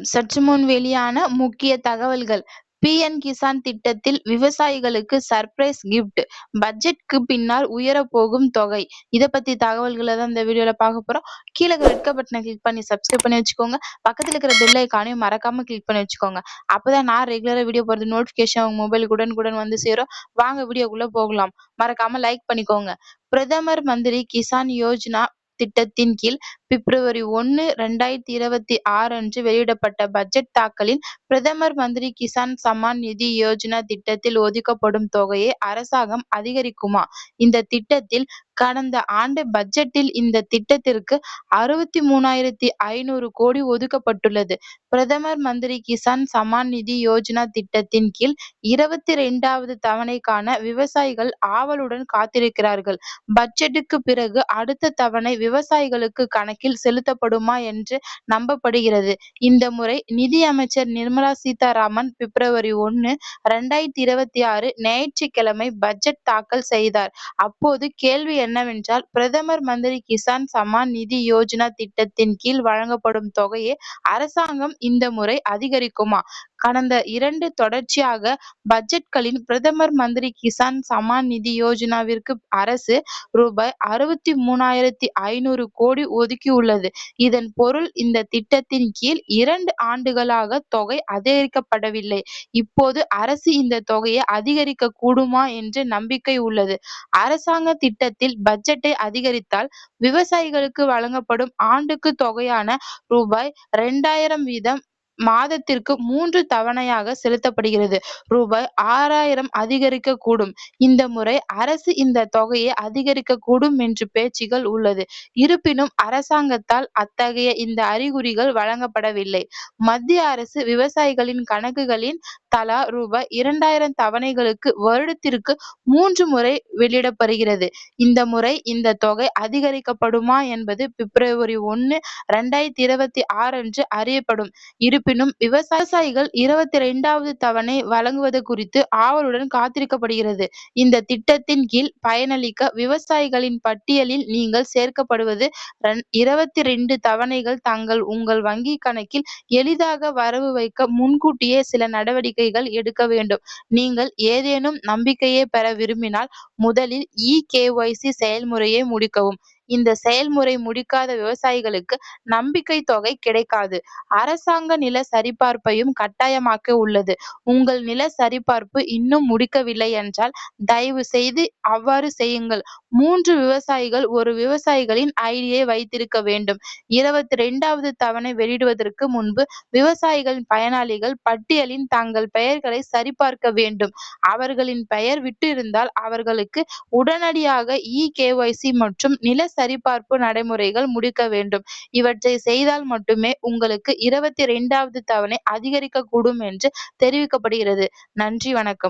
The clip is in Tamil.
வணக்கம் சற்று முன் வெளியான முக்கிய தகவல்கள். பி என் கிசான் திட்டத்தில் விவசாயிகளுக்கு சர்ப்ரைஸ் கிஃப்ட் பட்ஜெட்க்கு பின்னால் உயரப்போகும் தொகை. இதை பத்தி தகவல்களை தான் இந்த வீடியோல பார்க்க போறோம். கீழே ரெட் பட்டனை கிளிக் பண்ணி சப்ஸ்கிரைப் பண்ணி வச்சுக்கோங்க. பக்கத்துல இருக்கிற பெல் ஐக்கானையும் மறக்காம கிளிக் பண்ணி வச்சுக்கோங்க. அப்பதான் நான் ரெகுலரா வீடியோ போறது நோட்டிபிகேஷன் உங்க மொபைலுக்கு உடனுக்குடன் வந்து சேரும். வாங்க வீடியோக்குள்ள போகலாம். மறக்காம லைக் பண்ணிக்கோங்க. பிரதமர் மந்திரி கிசான் யோஜனா திட்டத்தின் கீழ் பிப்ரவரி ஒன்னு ரெண்டாயிரத்தி இருபத்தி ஆறு அன்று வெளியிடப்பட்ட பட்ஜெட் தாக்கலில் பிரதமர் மந்திரி கிசான் சம்மான் நிதி யோஜனா திட்டத்தில் ஒதுக்கப்படும் தொகையை அரசாங்கம் அதிகரிக்குமா? இந்த திட்டத்தில் கடந்த ஆண்டு பட்ஜெட்டில் இந்த திட்டத்திற்கு அறுபத்தி மூணாயிரத்தி ஐநூறு கோடி ஒதுக்கப்பட்டுள்ளது. பிரதமர் மந்திரி கிசான் சம்மான் நிதி யோஜனா திட்டத்தின் கீழ் இருபத்தி இரண்டாவது தவணைக்கான விவசாயிகள் ஆவலுடன் காத்திருக்கிறார்கள். பட்ஜெட்டுக்கு பிறகு அடுத்த தவணை விவசாயிகளுக்கு கணக்கில் செலுத்தப்படுமா என்று நம்பப்படுகிறது. இந்த முறை நிதி அமைச்சர் நிர்மலா சீதாராமன் பிப்ரவரி ஒன்று ரெண்டாயிரத்தி இருபத்தி ஆறு ஞாயிற்றுக்கிழமை பட்ஜெட் தாக்கல் செய்தார். அப்போது கேள்வி என்னவென்றால் பிரதமர் மந்திரி கிசான் சம்மான் நிதி யோஜனா திட்டத்தின் கீழ் வழங்கப்படும் தொகையை அரசாங்கம் இந்த முறை அதிகரிக்குமா? கடந்த இரண்டு தொடர்ச்சியாக பட்ஜெட்களின் பிரதமர் மந்திரி கிசான் சம்மான் நிதி யோஜனாவிற்கு அரசு ரூபாய் அறுபத்தி மூணாயிரத்தி ஐநூறு கோடி ஒதுக்கியுள்ளது. இதன் பொருள் இந்த திட்டத்தின் கீழ் இரண்டு ஆண்டுகளாக தொகை அதிகரிக்கப்படவில்லை. இப்போது அரசு இந்த தொகையை அதிகரிக்க கூடுமா என்று நம்பிக்கை உள்ளது. அரசாங்க திட்டத்தில் பட்ஜெட்டை அதிகரித்தால் விவசாயிகளுக்கு வழங்கப்படும் ஆண்டுக்கு தொகையான ரூபாய் இரண்டாயிரம் வீதம் மாதத்திற்கு மூன்று தவணையாக செலுத்தப்படுகிறது. ரூபாய் ஆறாயிரம் அதிகரிக்க கூடும் இந்த முறை அரசு இந்த தொகையை அதிகரிக்க கூடும் என்று பேச்சுகள் உள்ளது. இருப்பினும் அரசாங்கத்தால் அத்தகைய இந்த அறிகுறிகள் வழங்கப்படவில்லை. மத்திய அரசு விவசாயிகளின் கணக்குகளின் தலா ரூபாய் இரண்டாயிரம் தவணைகளுக்கு வருடத்திற்கு மூன்று முறை வெளியிடப்படுகிறது. இந்த முறை இந்த தொகை அதிகரிக்கப்படுமா என்பது பிப்ரவரி ஒன்னு இரண்டாயிரத்தி இருபத்தி ஆறு அன்று அறியப்படும். இருப்பினும் விவசாயிகள் இருபத்தி இரண்டாவது தவணை வழங்குவது குறித்து ஆவலுடன் காத்திருக்கப்படுகிறது. இந்த திட்டத்தின் கீழ் பயனளிக்க விவசாயிகளின் பட்டியலில் நீங்கள் சேர்க்கப்படுவது இருபத்தி ரெண்டு தவணைகள் தங்கள் உங்கள் வங்கி கணக்கில் எளிதாக வரவு வைக்க முன்கூட்டியே சில நடவடிக்கை நடவடிக்கைகள் எடுக்க வேண்டும். நீங்கள் ஏதேனும் நம்பிக்கையை பெற விரும்பினால் முதலில் இ-கேஒய்சி செயல்முறையை முடிக்கவும். இந்த செயல்முறை முடிக்காத விவசாயிகளுக்கு நம்பிக்கை தொகை கிடைக்காது. அரசாங்க நில சரிபார்ப்பையும் கட்டாயமாக்க உள்ளது. உங்கள் நில சரிபார்ப்பு இன்னும் முடிக்கவில்லை என்றால் தயவு செய்து அவ்வாறு செய்யுங்கள். மூன்று விவசாயிகள் ஒரு விவசாயிகளின் ஐடியை வைத்திருக்க வேண்டும். இருபத்தி ரெண்டாவது தவணை வெளியிடுவதற்கு முன்பு விவசாயிகளின் பயனாளிகள் பட்டியலின் தங்கள் பெயர்களை சரிபார்க்க வேண்டும். அவர்களின் பெயர் விட்டு இருந்தால் அவர்களுக்கு உடனடியாக இ-கேஒய்சி மற்றும் நில சரிபார்ப்பு நடைமுறைகள் முடிக்க வேண்டும். இவற்றை செய்தால் மட்டுமே உங்களுக்கு இருபத்தி இரண்டாவது தவணை அதிகரிக்கக்கூடும் என்று தெரிவிக்கப்படுகிறது. நன்றி வணக்கம்.